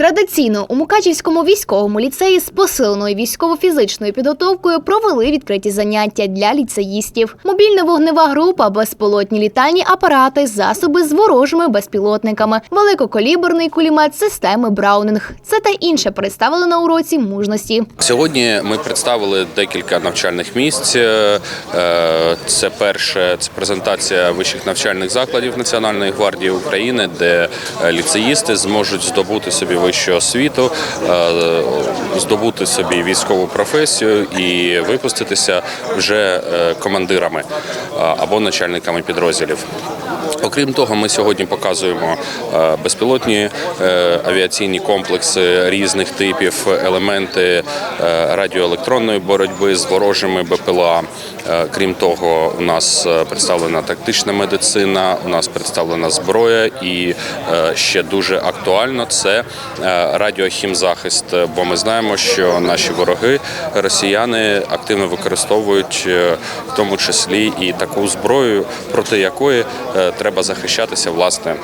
Традиційно у Мукачівському військовому ліцеї з посиленою військово-фізичною підготовкою провели відкриті заняття для ліцеїстів. Мобільна вогнева група, безпілотні літальні апарати, засоби з ворожими безпілотниками, великокаліберний кулемет системи Браунінг. Це та інше представили на уроці мужності. Сьогодні ми представили декілька навчальних місць. Е, Це перше це презентація вищих навчальних закладів Національної гвардії України, де е, ліцеїсти зможуть здобути собі вищу освіту, е, здобути собі військову професію і випуститися вже е, командирами е, або начальниками підрозділів. Окрім того, ми сьогодні показуємо безпілотні авіаційні комплекси різних типів, елементи радіоелектронної боротьби з ворожими БПЛА. Е, Крім того, у нас е, представлена тактична медицина, у нас представлена зброя, і е, ще дуже актуально це е, радіохімзахист. Бо ми знаємо, що наші вороги, росіяни, активно використовують е, в тому числі і таку зброю, проти якої е, треба захищатися власне.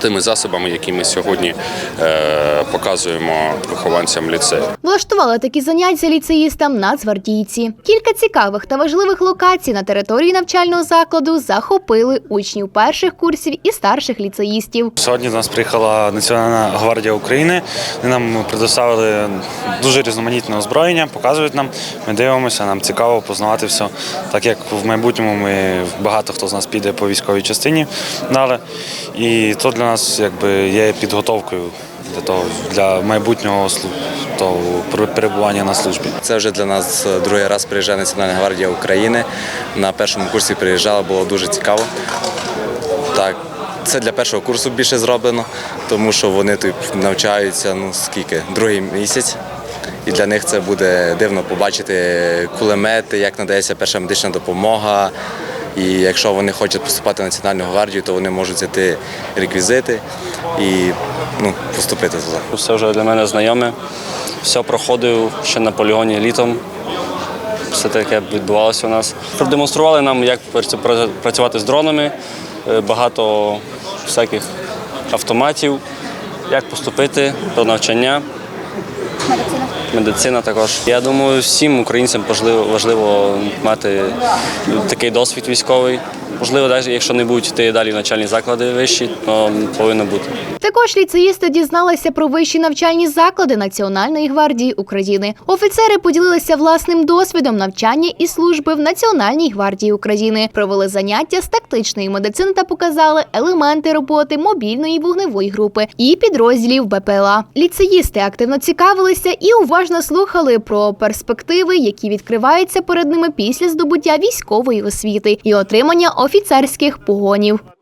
Тими засобами, які ми сьогодні е, показуємо вихованцям ліцею. Влаштували такі заняття ліцеїстам нацгвардійці. Кілька цікавих та важливих локацій на території навчального закладу захопили учнів перших курсів і старших ліцеїстів. Сьогодні до нас приїхала Національна гвардія України. Вони нам предоставили дуже різноманітне озброєння, показують нам. Ми дивимося, нам цікаво познавати все. Так як в майбутньому ми багато хто з нас піде по військовій частині далі. І то для нас якби є підготовкою для того для майбутнього того перебування на службі. Це вже для нас е, другий раз приїжджає Національна гвардія України. На першому курсі приїжджала, було дуже цікаво. Так, це для першого курсу більше зроблено, тому що вони тут навчаються ну скільки, другий місяць. І для них це буде дивно побачити кулемети, як надається перша медична допомога. І якщо вони хочуть поступати в Національну гвардію, то вони можуть взяти реквізити і ну, поступити туди. Все вже для мене знайоме. Все проходив ще на полігоні літом. Все таке відбувалося у нас. Продемонстрували нам, як працювати з дронами, е, багато всяких автоматів, як поступити до навчання. Медицина також. Я думаю, всім українцям важливо, важливо мати такий досвід військовий. Можливо, навіть якщо не будуть йти далі в навчальні заклади вищі, то повинно бути. Також ліцеїсти дізналися про вищі навчальні заклади Національної гвардії України. Офіцери поділилися власним досвідом навчання і служби в Національній гвардії України. Провели заняття з тактичної медицини та показали елементи роботи мобільної вогневої групи і підрозділів БПЛА. Ліцеїсти активно цікавилися і уважно слухали про перспективи, які відкриваються перед ними після здобуття військової освіти і отримання офіцерських погонів.